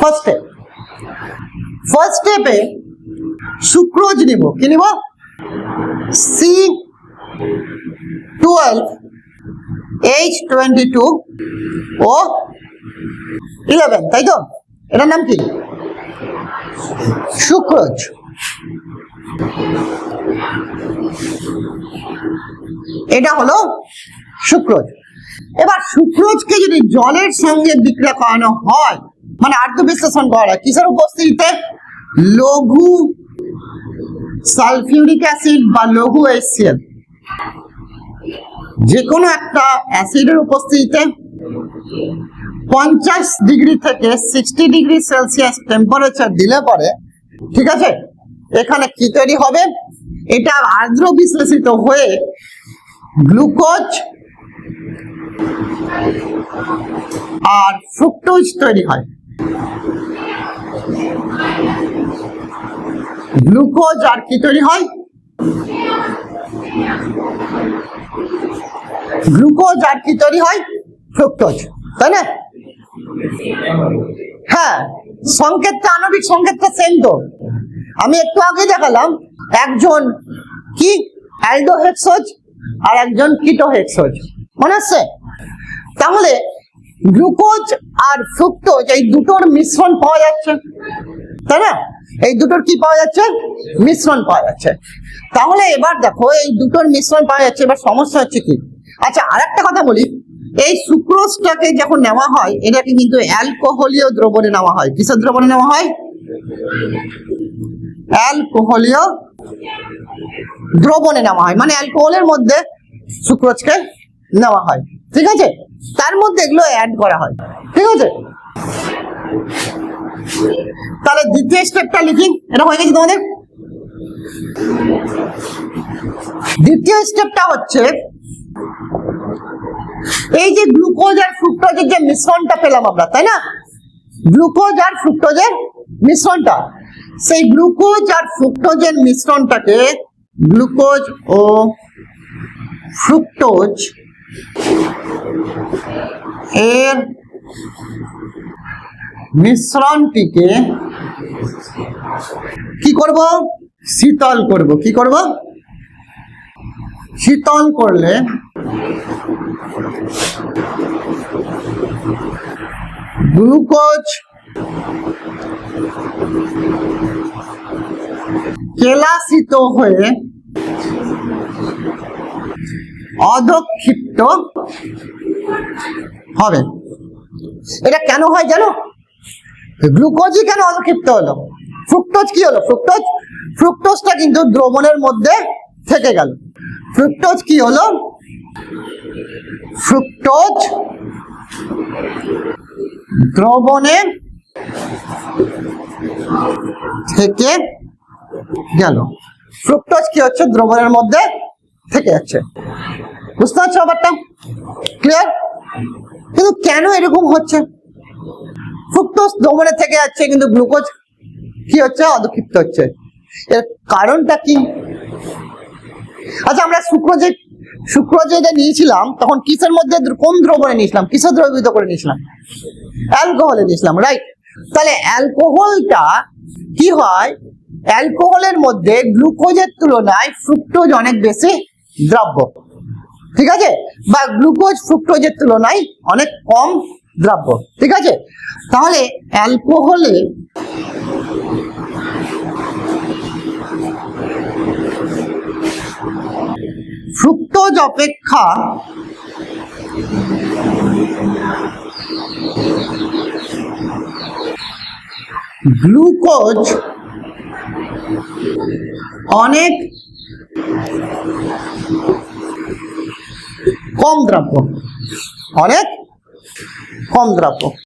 First step first স্টেপে sucrose নিব। কি নিব? C twelve H twenty two O eleven তাই তো? এটার নাম কি? সুক্রোজ এটা হলো সুক্রোজ এবার সুক্রোজকে যদি জলের সঙ্গে বিক্রিয়া করানো হয় মানে আর্দ্র বিশ্লেষণ করা কিসের উপস্থিতিতে? লঘু সালফিউরিক অ্যাসিড বা লঘু এসিএল যে কোনো একটা অ্যাসিডের উপস্থিতিতে পঞ্চাশ ডিগ্রি থেকে সিক্সটি ডিগ্রি সেলসিয়াস টেম্পারেচার দিলে পরে, ঠিক আছে? এখানে কি তৈরি হবে? এটা আর্দ্র বিশ্লেষিত হয়ে গ্লুকোজ আর ফ্রুক্টোজ তৈরি হয়। গ্লুকোজ আর কি তৈরি হয়? গ্লুকোজ আর কি তৈরি হয়? ফ্রুক্টোজ, তাই না? হ্যাঁ সংকেতটা, আণবিক সংকেতটা সেম তো। আমি একটু আগে দেখালাম, একজন কি? অ্যালডোহেক্সোজ আর একজন কিটোহেক্সোজ, মনে আছে? তাহলে গ্লুকোজ আর ফ্রুক্টোজ এই দুটোর মিশ্রণ পাওয়া যাচ্ছে, তাই না? এই দুটোর কি পাওয়া যাচ্ছে? মিশ্রণ পাওয়া যাচ্ছে। তাহলে এবার দেখো, এই দুটোর মিশ্রণ পাওয়া যাচ্ছে, এবার সমস্যা হচ্ছে কি? আচ্ছা আর একটা কথা বলি। এই সুক্রোজটাকে যখন নেওয়া হয়, এটাকে কিন্তু অ্যালকোহলীয় দ্রবণে নেওয়া হয়। কিসের দ্রবণে নেওয়া হয়? অ্যালকোহলীয় দ্রবণে নেওয়া হয়। মানে অ্যালকোহলের মধ্যে সুক্রোজকে নেওয়া হয়। ঠিক আছে? তার মধ্যে এগুলো অ্যাড করা হয়। ঠিক আছে? তাহলে দ্বিতীয় স্টেপটা লিখি, এটা হয়ে গেছে তোমাদের? দ্বিতীয় স্টেপটা হচ্ছে, এই যে গ্লুকোজ আর ফ্রুক্টোজের যে মিশ্রণটা পেলাম আমরা, তাই না? গ্লুকোজ আর ফ্রুক্টোজের মিশ্রণটা। সেই গ্লুকোজ আর ফ্রুক্টোজের মিশ্রণটাকে গ্লুকোজ ও ফ্রুক্টোজ এর মিশ্রণটিকে কি করব? শীতল করব। কি করব? শীতল করলে গ্লুকোজ কেলাসিত হয়ে অধক্ষিপ্ত হবে। এটা কেন হয় জানো? গ্লুকোজই কেন অধক্ষিপ্ত হলো? ফ্রুক্টোজ কি হলো? ফ্রুক্টোজ? ফ্রুক্টোজটা কিন্তু দ্রবণের মধ্যে থেকে গেল। ফ্রুক্টোজ কি হলো? ফ্রুক্টোজ দ্রবণে থেকে গেল। ফ্রুক্টোজ কি হচ্ছে? দ্রবণের মধ্যে থেকে যাচ্ছে। বুঝতে পারছ ব্যাপারটা? ক্লিয়ার কিন্তু কেন এরকম হচ্ছে? ফ্রুক্টোজ দ্রবণে থেকে যাচ্ছে, কিন্তু গ্লুকোজ কি হচ্ছে? অধক্ষিপ্ত হচ্ছে। এর কারণটা কি? আচ্ছা আমরা সুক্রোজে সুক্রোজে যে নিয়েছিলাম, তখন কিসের মধ্যে কোন দ্রবণে নিয়েছিলাম? কিসের দ্রবীভূত করে নিয়েছিলাম? অ্যালকোহলে নিয়েছিলাম রাইট তাহলে অ্যালকোহলটা কি হয়? অ্যালকোহলের মধ্যে গ্লুকোজের তুলনায় ফ্রুক্টোজ অনেক বেশি দ্রব্য। ঠিক আছে? বা গ্লুকোজ ফ্রুক্টোজের তুলনায় অনেক কম দ্রব্য ঠিক আছে? তাহলে অ্যালকোহলে ফ্রুক্টোজ অপেক্ষা গ্লুকোজ অনেক কম দ্রব্য অনেক কম দ্রব্য।